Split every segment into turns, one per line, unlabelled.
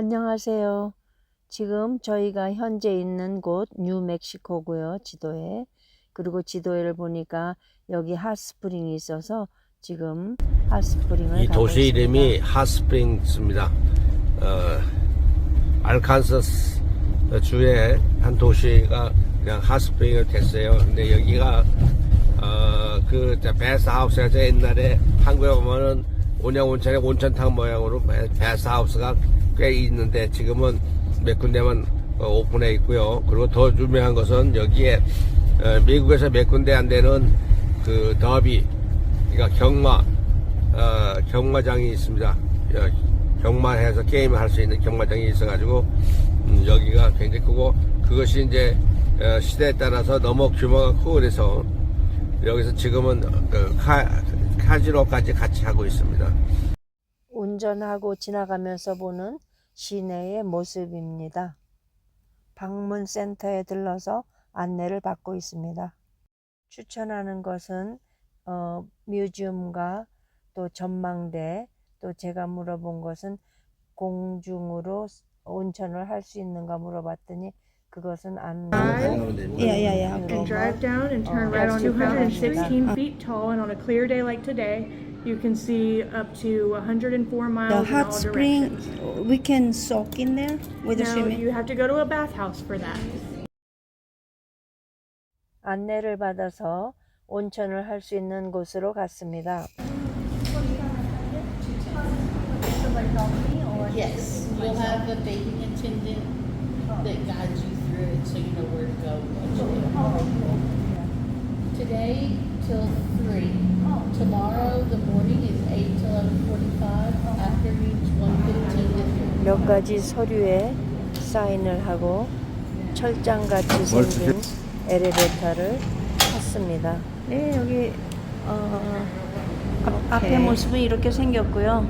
안녕하세요. 지금 저희가 현재 있는 곳 뉴멕시코고요. 지도에. 그리고 지도에를 보니까 여기 핫스프링이 있어서 지금 핫스프링을
이
가고
도시
있습니다.
이름이 핫스프링스입니다. 어, 알칸사스 주의 한 도시가 그냥 핫스프링이 됐어요. 근데 여기가 어, 그 베스 하우스가 옛날에 한국에 보면은 온양 온천에 온천탕 모양으로 베- 베스하우스가 꽤 있는데 지금은 몇 군데만 어, 오픈해 있고요. 그리고 더 유명한 것은 여기에 어, 미국에서 몇 군데 안 되는 그 더비, 그러니까 경마, 어, 경마장이 있습니다. 어, 경마해서 게임을 할 수 있는 경마장이 있어가지고 음, 여기가 굉장히 크고 그것이 이제 어, 시대에 따라서 너무 규모가 크고 그래서 여기서 지금은 그 카, 카지노까지 같이 하고 있습니다.
운전하고 지나가면서 보는 시내의 모습입니다. 방문 센터에 들러서 안내를 받고 있습니다. 추천하는 것은 어, 뮤지엄과 또 전망대 또 제가 물어본 것은 공중으로 온천을 할 수 있는가 물어봤더니 그것은 안
Yeah, yeah, yeah.
하는
Okay.
거고.
and drive down and turn
Oh,
right on 216
216
feet tall. And on a clear day like today, you can see up to 104 miles
The
in
hot
all
spring,
directions.
we can soak in there with the
No,
swimming.
you have to go to a bathhouse for that.
안내를 받아서 온천을 할 수 있는 곳으로 갔습니다.
Yes, you'll have a bathing attendant that guides you through it so you know where to go. once you get Today till three. Tomorrow, the morning is eight to eleven forty-five, afternoon's one fifteen to three.
몇 가지 서류에 사인을 하고 철장같이 생긴 엘리베이터를 탔습니다. 네, 여기 어, 앞, 앞에 모습은 이렇게 생겼고요.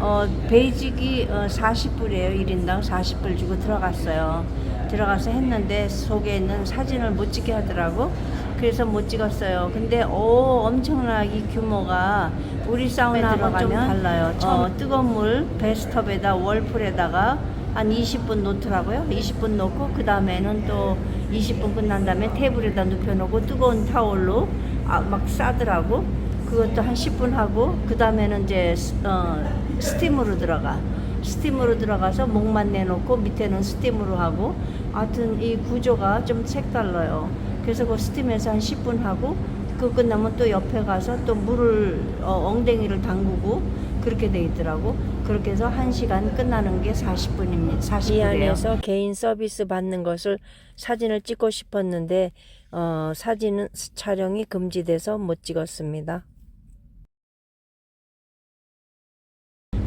어, 베이직이 어, 40불이에요. 1인당 40불 주고 들어갔어요. 들어가서 했는데 속에 있는 사진을 못 찍게 하더라고. 그래서 못 찍었어요. 근데 오 엄청나게 규모가 우리 사우나하고 좀 달라요. 어, 뜨거운 물 베스톱에다 월풀에다가 한 20분 놓더라고요. 20분 놓고 그 다음에는 또 20분 끝난 다음에 테이블에다 눕혀놓고 뜨거운 타올로 아, 막 싸더라고. 그것도 한 10분 하고 그 다음에는 이제 스- 어, 스팀으로 들어가. 스팀으로 들어가서 목만 내놓고 밑에는 스팀으로 하고 하여튼 이 구조가 좀 색달라요. 그래서 그 스팀에서 한 10분 하고 그 끝나면 또 옆에 가서 또 물을 어, 엉덩이를 담그고 그렇게 돼 있더라고. 그렇게 해서 1시간 끝나는 게 40분입니다. 40분이에요. 이 안에서 개인 서비스 받는 것을 사진을 찍고 싶었는데 어, 사진은 촬영이 금지돼서 못 찍었습니다.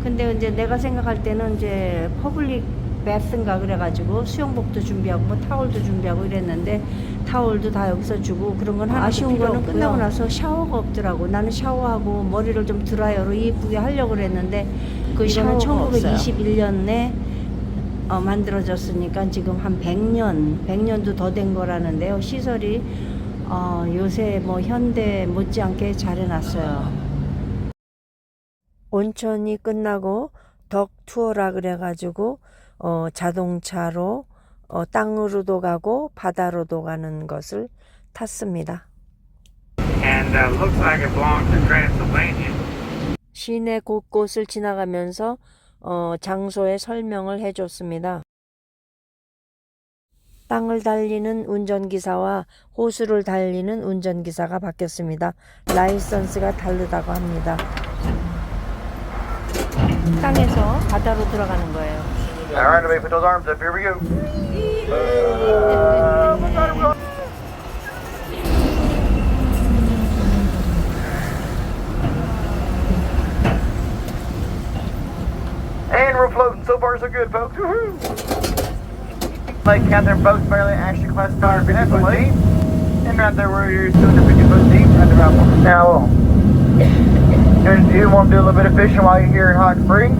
근데 이제 내가 생각할 때는 이제 퍼블릭 베스인가 그래가지고 수영복도 준비하고 뭐 타올도 준비하고 이랬는데 타올도 다 여기서 주고 그런 건 하나도 아쉬운 거는
없고요.
끝나고 나서 샤워가 없더라고. 나는 샤워하고 머리를 좀 드라이어로 이쁘게 하려고 그랬는데 그 샤워가 1921년에 어, 만들어졌으니까 지금 한 100년, 100년도 더 된 거라는데요. 시설이 어, 요새 뭐 현대 못지않게 잘 해놨어요. 온천이 끝나고 덕 투어라 그래가지고 어, 자동차로 어, 땅으로도 가고 바다로도 가는 것을 탔습니다.
and uh, looks like it belongs to Transylvania.
시내 곳곳을 지나가면서 어, 장소의 설명을 해줬습니다. 땅을 달리는 운전기사와 호수를 달리는 운전기사가 바뀌었습니다. 라이선스가 다르다고 합니다. 땅에서 바다로 들어가는 거예요.
All right, everybody, put those arms up. Here we go. And we're floating. So far, so good, folks. Woohoo! Lake Catherine boats barely actually classified as a lake. And right there where you're 250 foot deep, right there about Now, do you want to do a little bit of fishing while you're here in Hot Springs?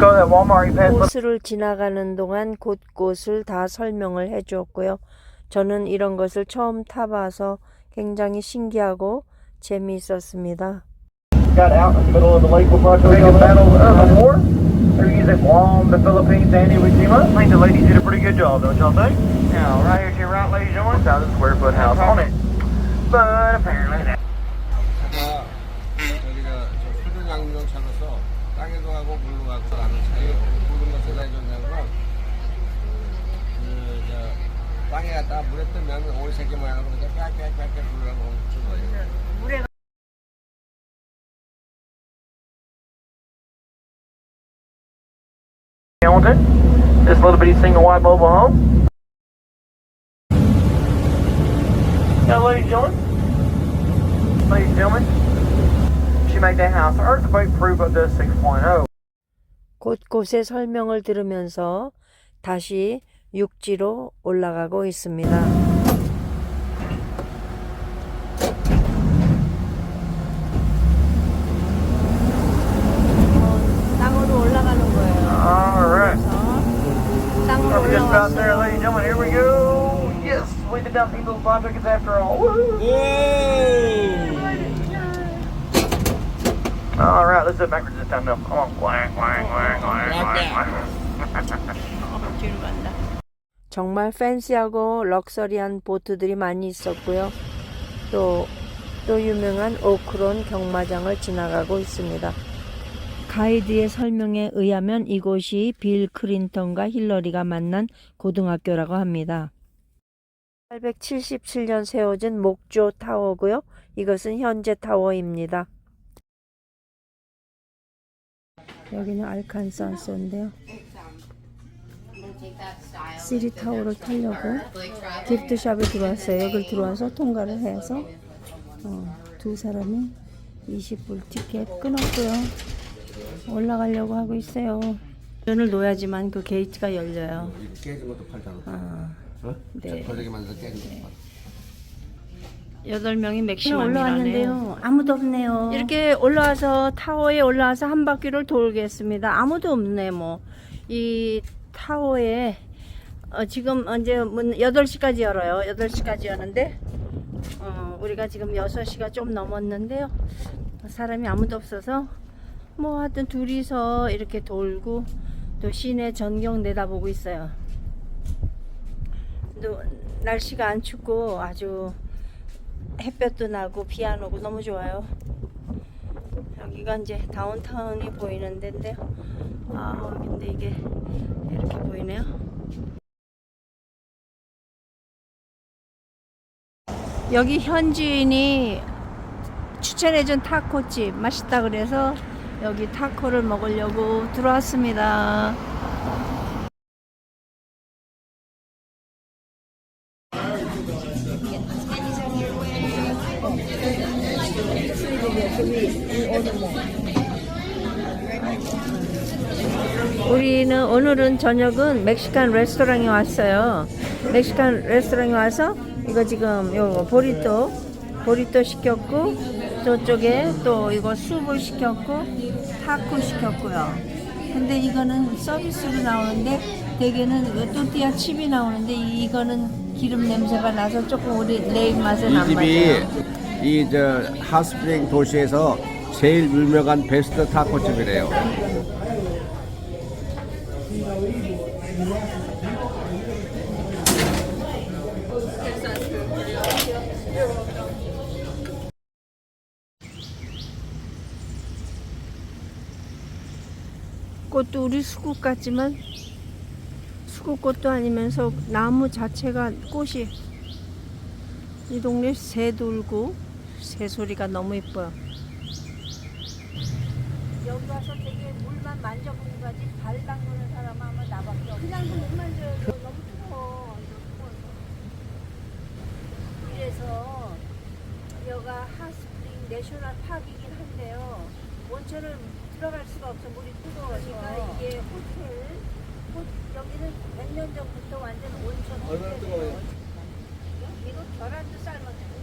Go to that Walmart, you pass
호수를 지나가는 동안 곳곳을 다 설명을 해주었고요. 저는 이런 것을 처음 타봐서 굉장히 신기하고 재미있었습니다.
got out in the middle of the lake before I told you battle of the war. They're using long the Philippines, Andy Wijima. I think the ladies did a pretty good job, don't y'all think? Now, right here to your right, ladies and gentlemen, 1,000 square foot house on it. But apparently that
땅에도 가고 물로 가고 가는 차에 모든 것을 해줬냐면 그저 땅에 갔다가 물에 뜨면 오리 새끼 모양으로 그냥 빽빽빽빽 불러가고 물에
Hamilton. This little bitty single wide mobile home. Yeah, ladies and gentlemen. Ladies and gentlemen. She made that house earthquake proof of the 6.0.
곳곳의 설명을 들으면서 다시 육지로 올라가고 있습니다. 어, 땅으로 올라가는 거예요.
Alright.
땅으로
We're just about there,
올라갔어요.
ladies and gentlemen. Here we go. Yes, we did not people fly tickets after all. Woo. All right, let's do it backwards this time. No, come on. Quang, quang, quang, quang, quang, quang.
정말 팬시하고 럭셔리한 보트들이 많이 있었고요. 또, 또 유명한 오크론 경마장을 지나가고 있습니다. 가이드의 설명에 의하면 이곳이 빌 클린턴과 힐러리가 만난 고등학교라고 합니다. 877년 세워진 목조 타워고요. 이것은 현재 타워입니다. 여기는 알칸산스인데요. 시리 타워를 타려고 기프트샵에 들어왔어요. 여길 들어와서 통과를 해서 어, 두 사람이 20불 티켓 끊었고요. 올라가려고 하고 있어요. 돈을 놓아야지만 그 게이트가 열려요.
깨진 것도 팔잖아
아,
어?
네.
저렇게 만들어서 깨진 것도 팔
여덟 명이 맥시멈이라네요.
올라왔는데요. 아무도 없네요.
이렇게 올라와서 타워에 올라와서 한 바퀴를 돌겠습니다. 아무도 없네 뭐. 이 타워에 어, 지금 이제 문 8시까지 열어요. 8시까지 여는데 어, 우리가 지금 6시가 좀 넘었는데요. 사람이 아무도 없어서 뭐 하여튼 둘이서 이렇게 돌고 또 시내 전경 내다보고 있어요. 또 날씨가 안 춥고 아주 햇볕도 나고 비 안 오고 너무 좋아요. 여기가 이제 다운타운이 보이는 데인데요. 아, 근데 이게 이렇게 보이네요. 여기 현지인이 추천해준 타코집 맛있다 그래서 여기 타코를 먹으려고 들어왔습니다. 우리는 오늘은 저녁은 멕시칸 레스토랑에 왔어요. 멕시칸 레스토랑에 와서 이거 지금 요거 보리또 보리또 시켰고 저쪽에 또 이거 수프 시켰고 타코 시켰고요. 근데 이거는 서비스로 나오는데 대개는 이거 또띠아 칩이 나오는데 이거는 기름 냄새가 나서 조금 우리 내안
집이
맞아요.
이 저 핫스프링 도시에서 제일 유명한 베스트 타코집이래요.
꽃도 우리 수국 같지만 수국꽃도 아니면서 나무 자체가 꽃이 이 동네 새 돌고 새 소리가 너무 이뻐요. 여기 와서 되게 물만 만져보고 가지 발 담그는 사람 아마 나밖에 없어. 그냥 못 만져요. 너무 뜨거워. 뜨거워서. 그래서 여가 핫스프링 내셔널 파크이긴 한데요. 온천을 들어갈 수가 없어. 물이 뜨거워서. 그러니까 이게 호텔. 호, 여기는 몇 년 전부터 완전 온천 호텔이에요.
뜨거워요?
이거 계란도 삶았어요.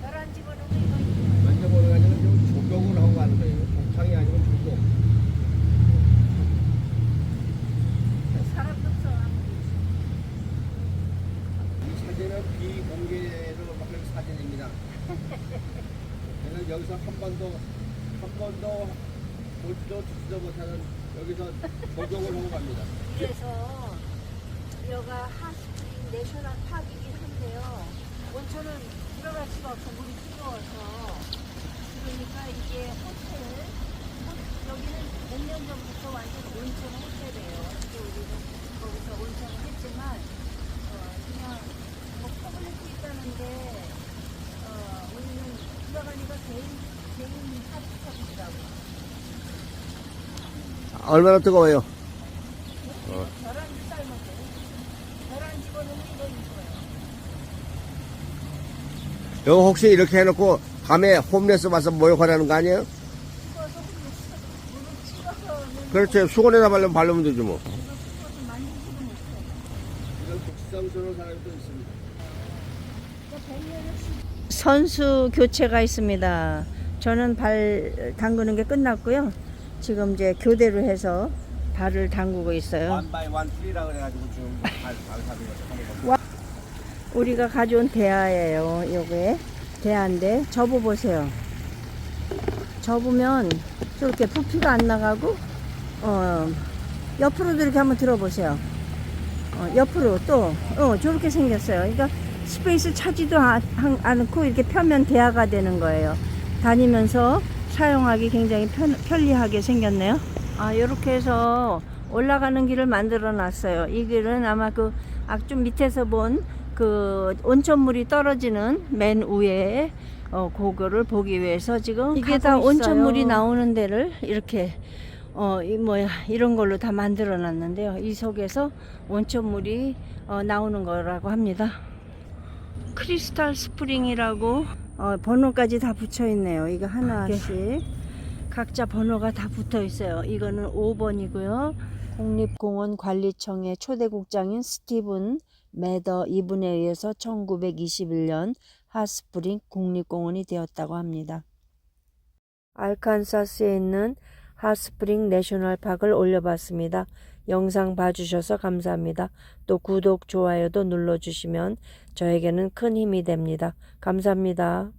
계란 집어넣으면 이거
만져보는 아니면 좀 조경을 하고 가는 거예요. 곱창이 아니고 조경.
사람도 없어.
이 사진은 비공개로 먹는 사진입니다. 저는 여기서 한 번도 한 번도 볼지도 듣지도 못하는 여기서 적용을 하고 갑니다.
그래서 여가 하스프링 내셔널 파크이긴 한데요. 온천은 들어갈 수가 없어 물이 뜨거워서 그러니까 이게 호텔 호- 여기는 몇 년 전부터 완전 온천 호텔이에요. 근데 우리는 거기서 온천을 했지만 어, 그냥 뭐 퍼블릭도 있다는데 어, 우리는 들어가니까 개인 개인 하스퍼이라고
얼마나 뜨거워요? 여기 혹시 이렇게 해놓고 밤에 홈레스 와서 모욕하라는 거 아니에요? 그렇죠. 수건에다 바르면 바르면 되지 뭐.
선수 교체가 있습니다. 저는 발 담그는 게 끝났고요. 지금 이제 교대로 해서 발을 담그고 있어요.
원바이 원 프리라 그래가지고 지금 발, 발 사는 거죠. 하는 거.
우리가 가져온 대야예요. 요게 대야인데 접어 보세요. 접으면 저렇게 부피가 안 나가고 어 옆으로도 이렇게 한번 들어보세요. 어, 옆으로 또 어, 저렇게 생겼어요. 그러니까 스페이스 차지도 않고 이렇게 펴면 대야가 되는 거예요. 다니면서 사용하기 굉장히 편, 편리하게 생겼네요. 아 이렇게 해서 올라가는 길을 만들어 놨어요. 이 길은 아마 그 악좀 밑에서 본 그 온천물이 떨어지는 맨 위에 어 그거를 보기 위해서 지금 이게 다 온천물이 나오는 데를 이렇게 어, 이 뭐야 이런 걸로 다 만들어 놨는데요. 이 속에서 온천물이 어, 나오는 거라고 합니다. 크리스탈 스프링이라고 어, 번호까지 다 붙여 있네요. 이거 하나씩 각자 번호가 다 붙어 있어요. 이거는 5번이고요. 국립공원 관리청의 초대국장인 스티븐 매더 이분에 의해서 1921년 하스프링 국립공원이 되었다고 합니다. 알칸사스에 있는 하스프링 내셔널 파크를 올려봤습니다. 영상 봐주셔서 감사합니다. 또 구독, 좋아요도 눌러주시면 저에게는 큰 힘이 됩니다. 감사합니다.